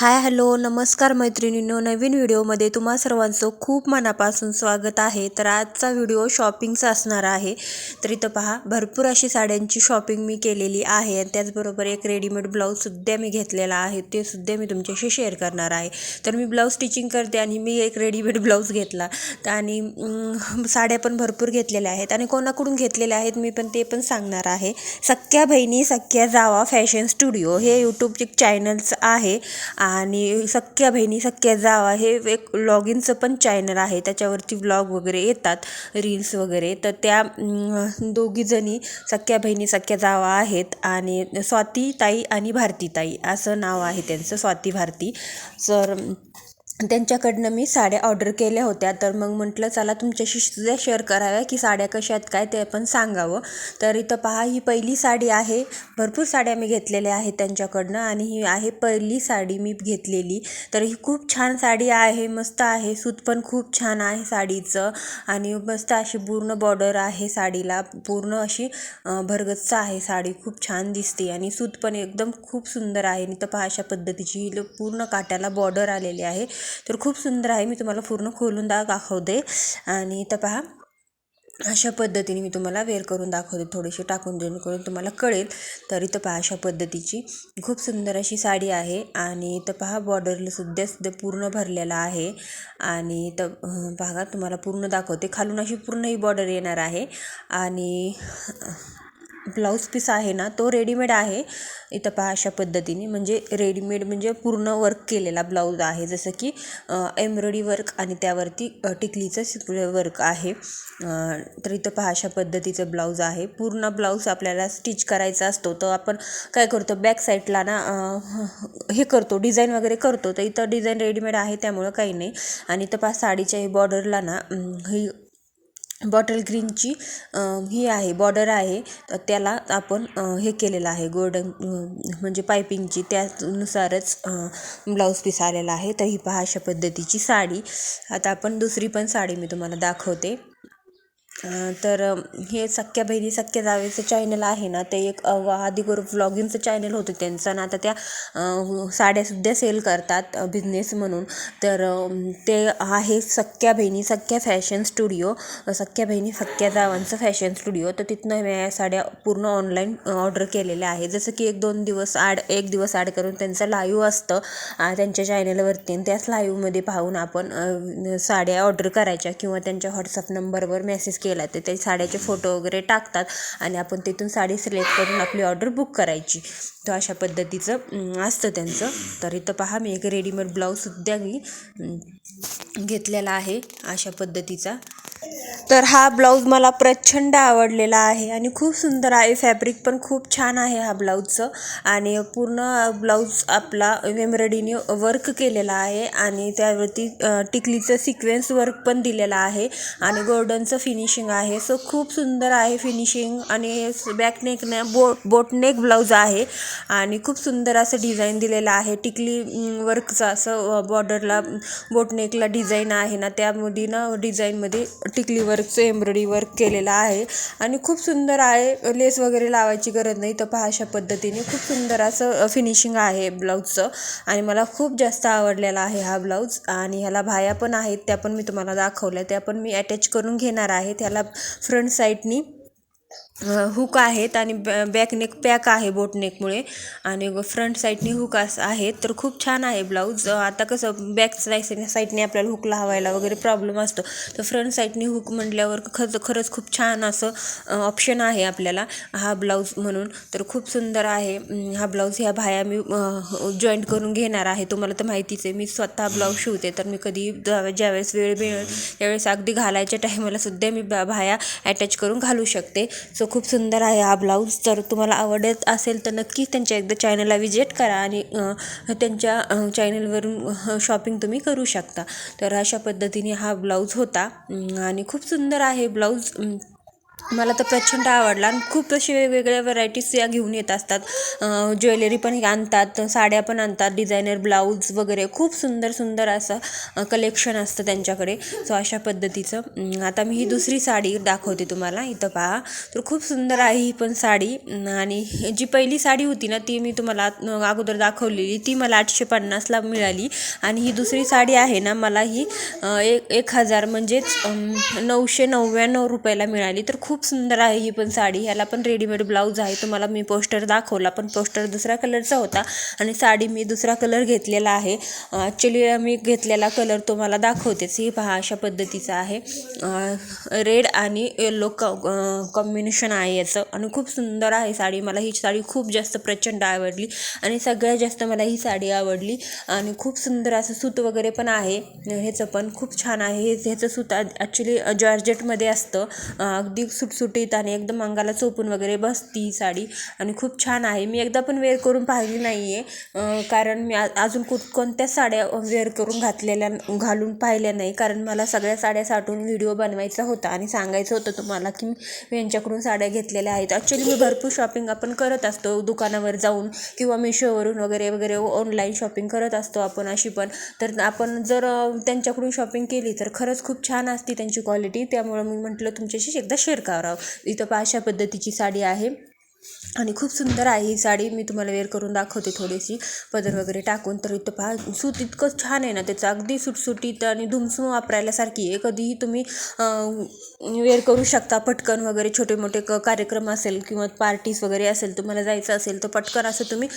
Hi hello नमस्कार मैत्रिणींनो. नवीन व्हिडिओमध्ये तुम्हा सर्वांचं खूप मनापासून स्वागत आहे. तर आजचा व्हिडिओ शॉपिंगचा असणार आहे. तर इथं पहा भरपूर अशी साड्यांची शॉपिंग मी केलेली आहे आणि त्याचबरोबर एक रेडीमेड ब्लाऊजसुद्धा मी घेतलेला आहे. ते सुद्धा मी तुमच्याशी शेअर करणार आहे. तर मी ब्लाऊज स्टिचिंग करते आणि मी एक रेडीमेड ब्लाऊज घेतला. तर आणि साड्या पण भरपूर घेतलेल्या आहेत आणि कोणाकडून घेतलेल्या आहेत मी पण ते पण सांगणार आहे. सख्या बहिणी सख्या जावा फॅशन स्टुडिओ हे यूट्यूबचे चॅनल्स आहे. आणि सख्ख्या बहिणी सख्ख्या जावा हे एक लॉगिनचं पण चॅनल आहे. त्याच्यावरती व्लॉग वगैरे येतात रील्स वगैरे. तर त्या दोघीजणी सख्ख्या बहिणी सख्ख्या जावा आहेत. आणि स्वाती ताई आणि भारती ताई असं नाव आहे त्यांचं स्वाती भारती. तर त्यांच्याकडनं मी साड्या ऑर्डर केल्या होत्या. तर मग म्हटलं चला तुमच्याशी सुद्धा शेअर कराव्या की साड्या कशा आहेत काय ते पण सांगावं. तर इथं पहा ही पहिली साडी आहे. भरपूर साड्या मी घेतलेल्या आहेत त्यांच्याकडनं आणि ही आहे पहिली साडी मी घेतलेली. तर ही खूप छान साडी आहे मस्त आहे. सूत पण खूप छान आहे साडीचं आणि मस्त अशी पूर्ण बॉर्डर आहे साडीला. पूर्ण अशी भरगच्च आहे साडी. खूप छान दिसते आणि सूत पण एकदम खूप सुंदर आहे. आणि तर पहा अशा पद्धतीची पूर्ण काट्याला बॉर्डर आलेली आहे. तर खूप सुंदर आहे. मी तुम्हाला पूर्ण खोलून दा दाखवते. आणि तर पहा अशा पद्धतीने मी तुम्हाला वेअर करून दाखवते. थोडीशी टाकून जेणेकरून तुम्हाला कळेल. तरी तर पहा अशा पद्धतीची खूप सुंदर अशी साडी आहे. आणि तर पहा बॉर्डरला सुद्धा सुद्धा पूर्ण भरलेला आहे. आणि तर बघा तुम्हाला पूर्ण दाखवते. खालून अशी पूर्ण ही बॉर्डर येणार आहे. आणि ब्लाऊज पीस आहे ना तो रेडीमेड आहे. इथं पहा अशा पद्धतीने. म्हणजे रेडीमेड म्हणजे पूर्ण वर्क केलेला ब्लाऊज आहे. जसं की एम्ब्रॉयडरी वर्क आणि त्यावरती टिकलीचं टिकलीचं वर्क आहे. तर इथं पहा अशा पद्धतीचं ब्लाऊज आहे. पूर्ण ब्लाऊज आपल्याला स्टिच करायचा असतो. तर आपण काय करतो बॅक साईडला ना हे करतो डिझाईन वगैरे करतो. तर इथं डिझाईन रेडीमेड आहे त्यामुळं काही नाही. आणि इथं पहा साडीच्या हे बॉर्डरला ना ही बॉटल ग्रीनची ही आहे बॉर्डर आहे. त्याला आपण हे केलेलं आहे गोल्डन म्हणजे पायपिंगची त्यानुसारच ब्लाऊज पीस आलेला आहे. तर ही पहा अशा पद्धतीची साडी. आता आपण दुसरी पण साडी मी तुम्हाला दाखवते. तर हे सख्ख्या बहिणी सख्ख्या जावेचं चॅनल आहे ना ते एक अ, व्लॉगिंगचं चॅनल होतं त्यांचं आणि आता त्या साड्यासुद्धा सेल करतात बिझनेस म्हणून. तर ते आहे सख्ख्या बहिणी सख्ख्या फॅशन स्टुडिओ सख्ख्या बहिणी सख्ख्या जावांचं फॅशन स्टुडिओ तर तिथनं मी या साड्या पूर्ण ऑनलाईन ऑर्डर केलेल्या आहे जसं की एक दोन दिवस आड एक दिवस ॲड करून त्यांचं लाईव्ह असतं त्यांच्या चॅनलवरती आणि त्याच लाईव्हमध्ये पाहून आपण साड्या ऑर्डर करायच्या किंवा त्यांच्या व्हॉट्सअप नंबरवर मेसेज केला तर ते साड्याचे फोटो वगैरे टाकतात आणि आपण तिथून साडी सिलेक्ट करून आपली ऑर्डर बुक करायची. तर अशा पद्धतीचं असतं त्यांचं. तर इथं पहा मी एक रेडीमेड ब्लाऊजसुद्धा मी घेतलेला आहे अशा पद्धतीचा. तर हा ब्लाऊज मला प्रचंड आवडलेला आहे आणि खूप सुंदर आहे. फॅब्रिक पण खूप छान आहे हा ब्लाऊजचं. आणि पूर्ण ब्लाऊज आपला एम्ब्रॉयडरीने वर्क केलेला आहे आणि त्यावरती टिकलीचं सिक्वेन्स वर्क पण दिलेलं आहे आणि गोल्डनचं फिनिशिंग आहे. सो खूप सुंदर आहे फिनिशिंग आणि बॅकनेक ने बो बोटनेक ब्लाऊज आहे आणि खूप सुंदर असं डिझाईन दिलेलं आहे. टिकली वर्कचं असं बॉर्डरला बोटनेकला डिझाईन आहे ना त्यामध्ये ना डिझाईनमध्ये टिकली वर्कचं एम्ब्रॉयडरी वर्क केलेलं आहे. आणि खूप सुंदर आहे. लेस वगैरे लावायची गरज नाही. तर पहा अशा पद्धतीने खूप सुंदर असं फिनिशिंग आहे ब्लाऊजचं. आणि मला खूप जास्त आवडलेला आहे हा ब्लाऊज. आणि ह्याला भाया पण आहेत. त्या पण मी तुम्हाला दाखवल्या. त्या पण मी अटॅच करून घेणार आहे. त्याला फ्रंट साईडनी हुक आहेत आणि बॅ बॅकनेक पॅक आहे बोटनेकमुळे आणि फ्रंट साईडने हुक अस आहेत. तर खूप छान आहे ब्लाऊज. आता कसं बॅक साईड साईडने आपल्याला हुक लावायला वगैरे प्रॉब्लेम असतो. तर फ्रंट साईडने हुक म्हटल्यावर खरंच खरंच खूप छान असं ऑप्शन आहे आपल्याला हा ब्लाऊज म्हणून. तर खूप सुंदर आहे. हा ब्लाऊज ह्या भाया मी जॉईंट करून घेणार आहे. तुम्हाला तर माहितीच आहे मी स्वतः ब्लाऊज शिवते. तर मी कधी ज्यावेळेस वेळ मिळेल त्यावेळेस अगदी घालायच्या टायमाला सुद्धा मी भाया अटॅच करून घालू शकते. सो खूप सुंदर आहे हा ब्लाऊज तर तुम्हाला आवडत असेल तर नक्कीच त्यांच्या एकदा चॅनलला विजिट करा आणि त्यांच्या चॅनलवरून शॉपिंग तुम्ही करू शकता. तर अशा पद्धतीने हा ब्लाऊज होता. आणि खूप सुंदर आहे ब्लाऊज मला तर प्रचंड आवडला आणि खूप असे वेगवेगळ्या व्हरायटीज या घेऊन येत असतात. ज्वेलरी पण आणतात साड्या पण आणतात डिझायनर ब्लाऊज वगैरे. खूप सुंदर सुंदर असं कलेक्शन असतं त्यांच्याकडे. सो अशा पद्धतीचं. आता मी ही दुसरी साडी दाखवते तुम्हाला. इथं पहा. तर खूप सुंदर आहे ही पण साडी. आणि जी पहिली साडी होती ना ती मी तुम्हाला अगोदर दाखवलेली. ती मला आठशे पन्नासला मिळाली. आणि ही दुसरी साडी आहे ना मला ही एक एक हजार म्हणजेच नऊशे नव्याण्णव रुपयाला मिळाली. तर खूप खूप सुंदर आहे ही पण साडी. ह्याला पण रेडीमेड ब्लाऊज आहे. तुम्हाला मी पोस्टर दाखवला पण पोस्टर दुसऱ्या कलरचा होता आणि साडी मी दुसरा कलर घेतलेला आहे. ॲक्च्युली मी घेतलेला कलर तुम्हाला दाखवतेच. ही पहा अशा पद्धतीचा आहे. रेड आणि येलो कॉम्बिनेशन आहे याचं. आणि खूप सुंदर आहे साडी. मला ही साडी खूप जास्त प्रचंड आवडली आणि सगळ्यात जास्त मला ही साडी आवडली. आणि खूप सुंदर असं सूत वगैरे पण आहे. ह्याचं पण खूप छान आहे. हे ह्याचं सूत ॲक्च्युली जॉर्जेटमध्ये असतं. अगदी सुटसुटीत आणि एकदम अंगाला चोपून वगैरे बसती ही साडी. आणि खूप छान आहे. मी एकदा पण वेअर करून पाहिली नाही आहे कारण मी अजून कुठ कोणत्याच साड्या वेअर करून घातलेल्या घालून पाहिल्या नाही. कारण मला सगळ्या साड्या साठवून व्हिडिओ बनवायचा होता आणि सांगायचं होतं तुम्हाला की मी यांच्याकडून साड्या घेतलेल्या आहेत. ॲक्च्युली मी भरपूर शॉपिंग आपण करत असतो. दुकानावर जाऊन किंवा मिशोवरून वगैरे वगैरे ऑनलाईन शॉपिंग करत असतो आपण अशी पण. तर आपण जर त्यांच्याकडून शॉपिंग केली तर खरंच खूप छान असते त्यांची क्वालिटी त्यामुळं मी म्हटलं तुमच्याशी एकदा शेअर करावं इथं पहा अशा पद्धतीची साडी आहे. आणि खूप सुंदर आहे ही साडी. मी तुम्हाला वेअर करून दाखवते थोडीशी. पदर वगैरे टाकून तर इथं पहा सूत इतकं छान आहे ना त्याचं अगदी सुटसुटीत आणि धुमसुम वापरायलासारखी आहे. कधीही तुम्ही वेअर करू शकता. पटकन वगैरे छोटे मोठे क कार्यक्रम असेल किंवा पार्टीज वगैरे असेल तुम्हाला जायचं असेल तर पटकन असं तुम्ही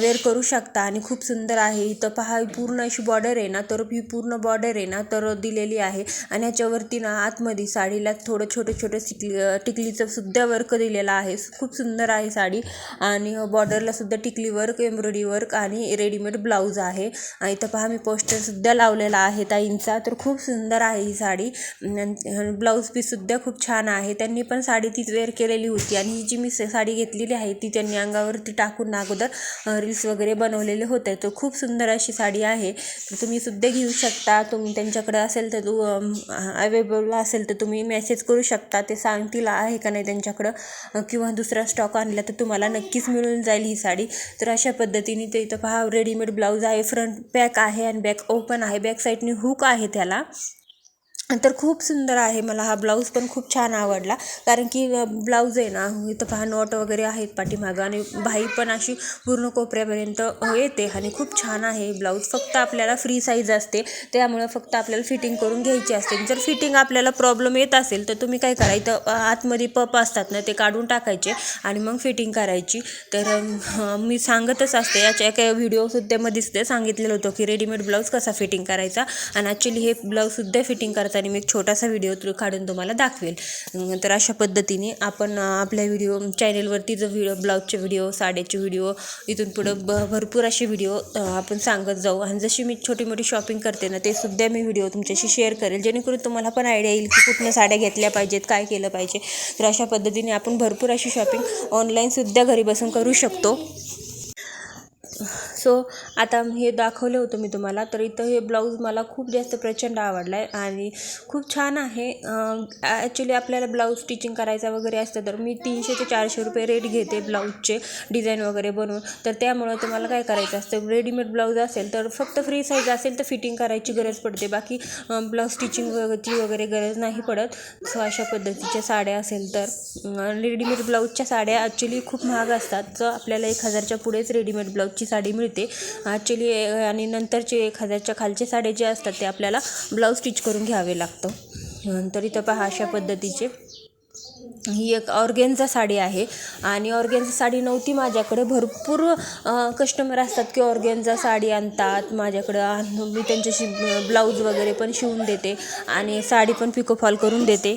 वेअर करू शकता. आणि खूप सुंदर आहे इथं पहा पूर्ण अशी बॉर्डर आहे ना तर ही पूर्ण बॉर्डर आहे ना तर दिलेली आहे. आणि ह्याच्यावरती ना आतमध्ये साडीला थोडं छोटे छोटे टिकली टिकलीचं सुद्धा वर्क दिलेलं आहे. खूप सुंदर आहे साडी आणि बॉर्डरला सुद्धा टिकली वर्क एम्ब्रॉयडरी वर्क आणि रेडीमेड ब्लाऊज आहे. इथं पहा मी पोस्टर सुद्धा लावलेला आहे ताईंचा. तर खूप सुंदर आहे ही साडी. ब्लाऊज पीससुद्धा खूप छान आहे. त्यांनी पण साडी तीच वेअर केलेली होती आणि ही जी मी साडी घेतलेली आहे ती त्यांनी अंगावरती टाकून अगोदर रील्स वगैरे बनवलेले होते. तर खूप सुंदर अशी साडी आहे. तर तुम्ही सुद्धा घेऊ शकता. तुम्ही त्यांच्याकडे असेल तर तू अवेलेबल असेल तर तुम्ही मेसेज करू शकता. ते सांगतील आहे का नाही त्यांच्याकडं? किंवा दुसरा स्टॉक आणला तर तुम्हाला नक्कीच मिळून जाईल ही साडी. तर अशा पद्धतीने ते इथं पहा रेडीमेड ब्लाऊज आहे फ्रंट बॅक आहे आणि बॅक ओपन आहे. बॅक साईडने हुक आहे त्याला. तर खूप सुंदर आहे मला हा ब्लाऊज पण खूप छान आवडला. कारण की ब्लाऊज आहे ना इथं पहा नॉट वगैरे आहेत पाठीमागं आणि बाई पण अशी पूर्ण कोपऱ्यापर्यंत येते आणि खूप छान आहे ब्लाऊज. फक्त आपल्याला फ्री साईज असते त्यामुळं फक्त आपल्याला फिटिंग करून घ्यायची असते. जर फिटिंग आपल्याला प्रॉब्लेम येत असेल तर तुम्ही काय करा इथं आतमध्ये पप असतात ना ते काढून टाकायचे आणि मग फिटिंग करायची. तर मी सांगतच असते याच्या एका व्हिडिओसुद्धामध्ये सुद्धा सांगितलेलं होतं की रेडीमेड ब्लाऊज कसा फिटिंग करायचा आणि ॲक्च्युली हे ब्लाऊजसुद्धा फिटिंग आणि मी एक छोटासा व्हिडिओ तु- काढून तुम्हाला दाखवेल. तर अशा पद्धतीने आपण आपल्या व्हिडिओ चॅनेलवरती जो व्हिडिओ ब्लाऊजचे व्हिडिओ साड्याचे व्हिडिओ इथून पुढं ब भरपूर असे व्हिडिओ आपण सांगत जाऊ. आणि जशी मी छोटी मोठी शॉपिंग करते ना ते सुद्धा मी व्हिडिओ तुमच्याशी शेअर करेल. जेणेकरून तुम्हाला पण आयडिया येईल की कुठनं साड्या घेतल्या पाहिजेत काय केलं पाहिजे. तर अशा पद्धतीने आपण भरपूर अशी शॉपिंग ऑनलाईनसुद्धा घरी बसून करू शकतो. सो आता हे दाखवलं होतं मी तुम्हाला. तर इथं हे ब्लाऊज मला खूप जास्त प्रचंड आवडला आहे आणि खूप छान आहे. ॲक्च्युली आपल्याला ब्लाऊज स्टिचिंग करायचा वगैरे असतं तर मी तीनशे ते चारशे रुपये रेट घेते ब्लाऊजचे डिझाईन वगैरे बनवून. तर त्यामुळं तुम्हाला काय करायचं असतं? रेडीमेड ब्लाऊज असेल तर फक्त फ्री साईज असेल तर फिटिंग करायची गरज पडते. बाकी ब्लाऊज स्टिचिंग वगैरेची वगैरे गरज नाही पडत. सो अशा पद्धतीच्या साड्या असेल तर रेडीमेड ब्लाऊजच्या साड्या ॲक्च्युली खूप महाग असतात. तर आपल्याला एक हजारच्या पुढेच रेडीमेड ब्लाऊजची साडी मिळते ॲक्च्युली आणि नंतरचे एक हजारच्या खालचे साडे जे असतात ते आपल्याला ब्लाऊज स्टिच करून घ्यावे लागतं. नंतर इथं पहा अशा पद्धतीचे. ही एक ऑर्गेन्झा साडी आहे आणि ऑर्गेन्झा साडी नव्हती माझ्याकडे. भरपूर कस्टमर असतात की ऑर्गेन्झा साडी आणतात. माझ्याकडं मी त्यांच्याशी ब्लाऊज वगैरे पण शिवून देते आणि साडी पण पिकोफॉल करून देते.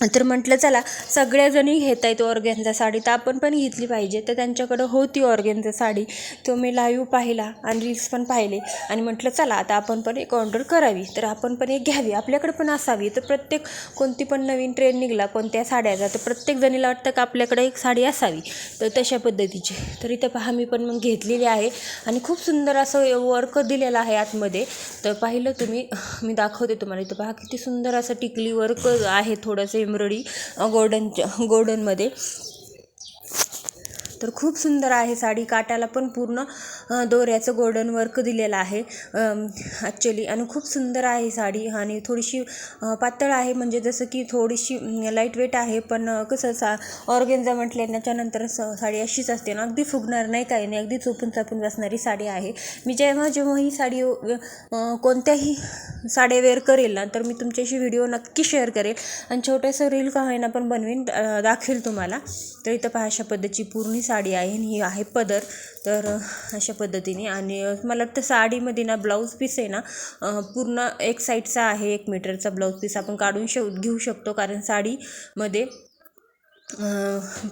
तर म्हटलं चला सगळ्याजणी घेत आहेत ऑर्गेन्झा साडी तर आपण पण घेतली पाहिजे. तर त्यांच्याकडं होती ऑर्गेन्झा साडी तो मी लाईव्ह पाहिला आणि रील्स पण पाहिले. आणि म्हटलं चला आता आपण पण एक ऑर्डर करावी तर आपण पण एक घ्यावी आपल्याकडे पण असावी. तर प्रत्येक कोणती पण नवीन ट्रेंड निघाला कोणत्या साड्याचा तर प्रत्येक जणीला वाटतं का आपल्याकडे एक साडी असावी. तर तशा पद्धतीची. तर इथं पहा मी पण मग घेतलेली आहे आणि खूप सुंदर असं वर्क दिलेलं आहे आतमध्ये. तर पाहिलं तुम्ही मी दाखवते तुम्हाला. इथं पहा किती सुंदर असं टिकली वर्क आहे थोडंसं. एम्ब्रॉयडरी गोल्डनच्या गोल्डनमध्ये. तर खूप सुंदर आहे साडी काटाला पण पूर्ण दोऱ्याचं गोल्डन वर्क दिलेलं आहे. ॲक्च्युली आणि खूप सुंदर आहे साडी. आणि थोडीशी पातळ आहे. म्हणजे जसं की थोडीशी लाइट वेट आहे. पण कसं सा ऑर्गेन्झा म्हटले त्याच्यानंतर स साडी अशीच असते ना. अगदी फुगणार नाही काही नाही. अगदी चोपून चापून बसणारी साडी आहे. मी जेव्हा जेव्हा ही साडी कोणत्याही साड्या वेअर करेल ना तर मी तुमच्याशी व्हिडिओ नक्की शेअर करेल. आणि छोटंसं रील का होईना पण बनवीन दाखवेल तुम्हाला. तर इथं पहा अशा पद्धतीची पूर्ण साडी आहे. आणि ही आहे पदर. तर अशा पद्धतीने. आणि मला वाटतं साडीमध्ये ना ब्लाऊज पीस आहे ना पूर्ण एक साईडचा आहे एक मीटरचा ब्लाऊज पीस. आपण काढून शेव घेऊ शकतो. कारण साडीमध्ये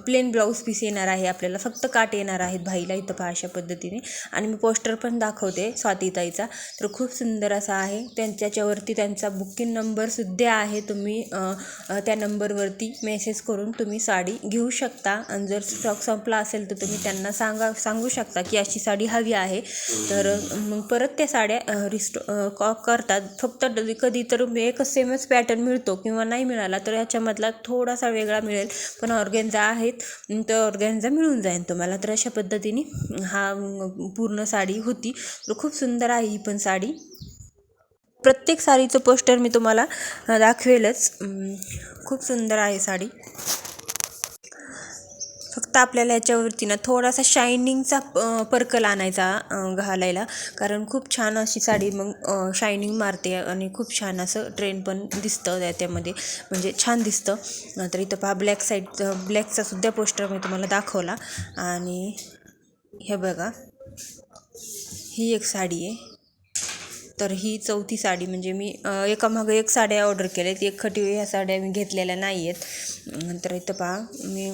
प्लेन ब्लाऊज पीस येणार आहे आपल्याला. फक्त काट येणार आहेत भाईला इथं पहा अशा पद्धतीने. आणि मी पोस्टर पण दाखवते स्वातीताईचा. तर खूप सुंदर असा आहे. त्यांच्याच्यावरती त्यांचा बुकिंग नंबरसुद्धा आहे. तुम्ही त्या नंबरवरती मेसेज करून तुम्ही साडी घेऊ शकता. आणि जर स्टॉक संपला असेल तर तुम्ही त्यांना सांगा सांगू शकता की अशी साडी हवी आहे. तर मग परत त्या साड्या रिस्टो कॉ करतात. फक्त कधी तर एकच सेमच पॅटर्न मिळतो किंवा नाही मिळाला तर याच्यामधला थोडासा वेगळा मिळेल. पण ऑर्गेन्झा आहेत तर ऑर्गेन्झा मिळून जाईल तुम्हाला. तर अशा पद्धतीने हा पूर्ण साडी होती. तर खूप सुंदर आहे ही पण साडी. प्रत्येक साडीचं पोस्टर मी तुम्हाला दाखवेलच. खूप सुंदर आहे साडी. फक्त आपल्याला याच्यावरती ना थोडासा शायनिंगचा पर्कल आणायचा घालायला. कारण खूप छान अशी साडी मग शायनिंग मारते आणि खूप छान असं ट्रेंड पण दिसतं त्यामध्ये. म्हणजे छान दिसतं. तर इथं पहा ब्लॅक साईड ब्लॅकचा सुद्धा पोस्टर मी तुम्हाला दाखवला. आणि हे बघा. ही एक साडी आहे. तर ही चौथी साडी म्हणजे मी एकामागं एक साड्या ऑर्डर केल्या आहेत एक खटी ह्या साड्या मी घेतलेल्या नाही आहेत तर इथं पहा मी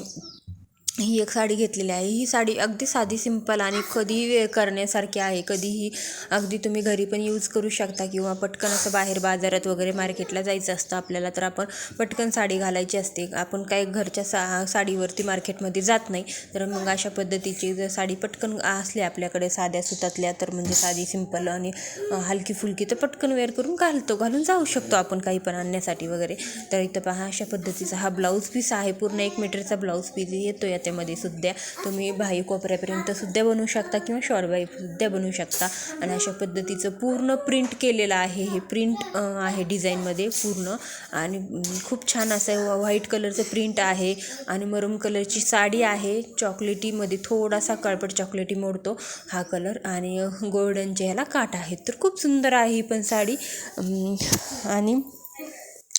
ही एक साडी घेतलेली आहे. ही साडी अगदी साधी सिंपल आणि कधीही वेळ करण्यासारखी आहे. कधीही अगदी तुम्ही घरी पण यूज करू शकता किंवा पटकन असं बाहेर बाजारात वगैरे मार्केटला जायचं असतं आपल्याला तर आपण पटकन साडी घालायची असते. आपण काय घरच्या सा साडीवरती मार्केटमध्ये जात नाही तर मग अशा पद्धतीची जर साडी पटकन असली आपल्याकडे साध्या सुतातल्या तर म्हणजे साधी सिंपल आणि हलकी फुलकी तर पटकन वेअर करून घालतो. घालून जाऊ शकतो आपण काही पण आणण्यासाठी वगैरे. तर इथं पहा अशा पद्धतीचा हा ब्लाऊज पीस आहे. पूर्ण एक मीटरचा ब्लाऊज पीस येतो याच्यामध्ये सुद्धा तुम्ही बाही कोपऱ्यापर्यंत सुद्धा बनवू शकता किंवा शॉर्ट बाही सुद्धा बनवू शकता. आणि अशा पद्धतीचं पूर्ण प्रिंट केलेलं आहे. हे प्रिंट आहे डिझाईनमध्ये पूर्ण. आणि खूप छान असं व्हाईट कलरचं प्रिंट आहे. आणि मरून कलरची साडी आहे. चॉकलेटीमध्ये थोडासा कळपट चॉकलेटी मोडतो हा कलर आणि गोल्डन ह्याला काट आहेत तर खूप सुंदर आहे ही पण साडी. आणि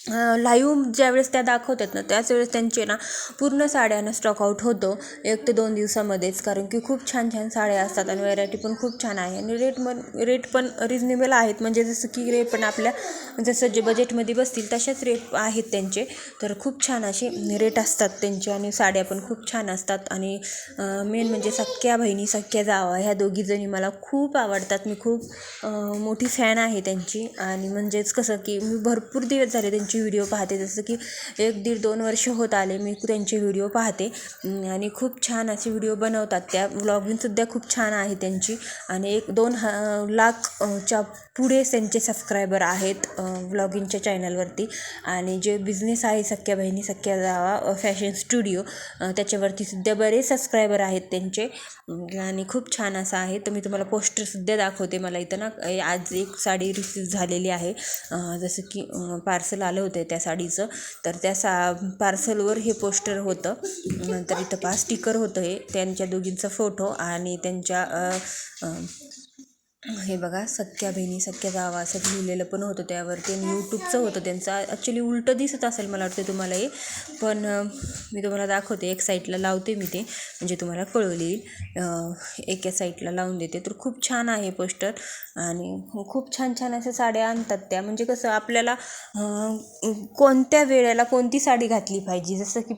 लाईव्ह ज्यावेळेस त्या दाखवतात ना त्याच वेळेस त्यांचे ना पूर्ण साड्यांना स्टॉकआउट होतो. एक ते दोन दिवसामध्येच कारण की खूप छान छान साड्या असतात आणि व्हरायटी पण खूप छान आहे. आणि रेट पण रेट पण रिजनेबल आहेत. म्हणजे जसं की रेट पण आपल्या जसं जे बजेटमध्ये बसतील तशाच रेट आहेत त्यांचे. तर खूप छान असे रेट असतात त्यांचे आणि साड्या पण खूप छान असतात. आणि मेन म्हणजे सख्या बहिणी सख्या जावा ह्या दोघीजणी मला खूप आवडतात. मी खूप मोठी फॅन आहे त्यांची. आणि म्हणजेच कसं की मी भरपूर दिवस झाले त्यांची व्हिडिओ पाहते. जसं की एक दीड दोन वर्ष होत आले मी त्यांचे व्हिडिओ पाहते. आणि खूप छान असे व्हिडिओ बनवतात. त्या व्लॉगिंगसुद्धा खूप छान आहे त्यांची. आणि एक दोन ह लाख च्या पुढे त्यांचे सबस्क्रायबर आहेत व्लॉगिंगच्या चॅनलवरती आणि जे बिझनेस आहे सख्या बहिणी सख्या जावा फॅशन स्टुडिओ त्याच्यावरती सुद्धा बरेच सबस्क्रायबर आहेत त्यांचे. आणि खूप छान असं आहे. तर मी तुम्हाला पोस्टरसुद्धा दाखवते. मला इथं ना ए- आज एक साडी रिसीव झालेली आहे. जसं की पार्सल आलं होते त्या साडीचं. तर त्या सा पार्सलवर हे पोस्टर होतं. नंतर तर इथं पहा स्टिकर होतं हे. त्यांच्या दोघींचा फोटो आणि त्यांच्या हे बघा सख्या बहिणी सख्या जावा असं लिहिलेलं पण होतं त्यावरती आणि यूट्यूबचं होतं त्यांचं. ॲक्च्युली उलटं दिसत असेल मला वाटतं तुम्हाला हे. पण मी तुम्हाला दाखवते. एक साईडला लावते मी ते. म्हणजे तुम्हाला कळवली येईल एका साईडला लावून देते. तर खूप छान आहे पोस्टर आणि खूप छान छान अशा साड्या आणतात त्या. म्हणजे कसं आपल्याला कोणत्या वेळेला कोणती साडी घातली पाहिजे? जसं की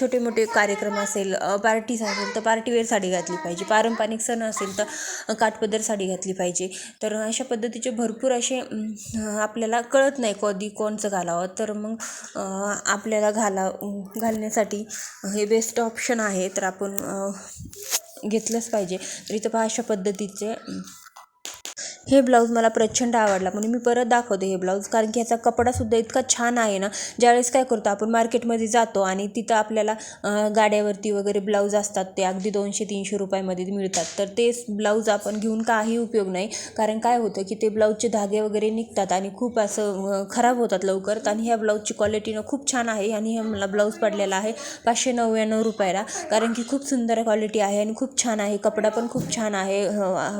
छोटे मोठे कार्यक्रम असेल पार्टीज असेल तर पार्टीवेअर साडी घातली पाहिजे. पारंपरिक सण असेल तर काठपदर साडी घातली पाहिजे. पाहिजे. तर अशा पद्धतीचे भरपूर असे आपल्याला कळत नाही कधी कोणचं घालावं. तर मग आपल्याला घाला घालण्यासाठी हे बेस्ट ऑप्शन आहे. तर आपण घेतलंच पाहिजे. तर इथं पहा अशा पद्धतीचे हे ब्लाऊज मला प्रचंड आवडला. म्हणून मी परत दाखवते हे ब्लाऊज. कारण की ह्याचा कपडासुद्धा इतका छान आहे ना ज्यावेळेस काय करतो आपण मार्केटमध्ये जातो आणि तिथं आपल्याला गाड्यावरती वगैरे ब्लाऊज असतात ते अगदी दोनशे तीनशे रुपयामध्ये मिळतात. तर तेच ब्लाऊज आपण घेऊन काही उपयोग नाही. कारण काय होतं की ते ब्लाऊजचे धागे वगैरे निघतात आणि खूप असं खराब होतात लवकर. आणि ह्या ब्लाऊजची क्वालिटी ना खूप छान आहे आणि हे मला ब्लाऊज पडलेला आहे पाचशे नव्याण्णव रुपयाला. कारण की खूप सुंदर क्वालिटी आहे आणि खूप छान आहे. कपडा पण खूप छान आहे.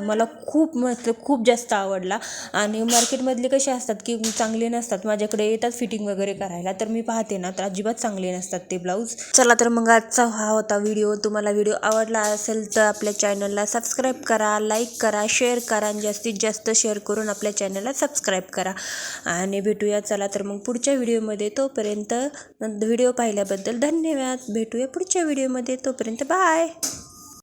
मला खूप मस्त खूप जास्त जास्त आवडला. आणि मार्केटमधले कसे असतात की चांगले नसतात माझ्याकडे येतात फिटिंग वगैरे करायला तर मी पाहते ना तर अजिबात चांगले नसतात ते ब्लाऊज चला तर मग आजचा हा होता व्हिडिओ तुम्हाला व्हिडिओ आवडला असेल तर आपल्या चॅनलला सबस्क्राईब करा लाईक करा शेअर करा आणि जास्तीत जास्त शेअर करून आपल्या चॅनलला सबस्क्राईब करा. आणि भेटूया चला तर मग पुढच्या व्हिडिओमध्ये तोपर्यंत व्हिडिओ पाहिल्याबद्दल धन्यवाद. भेटूया पुढच्या व्हिडिओमध्ये तोपर्यंत बाय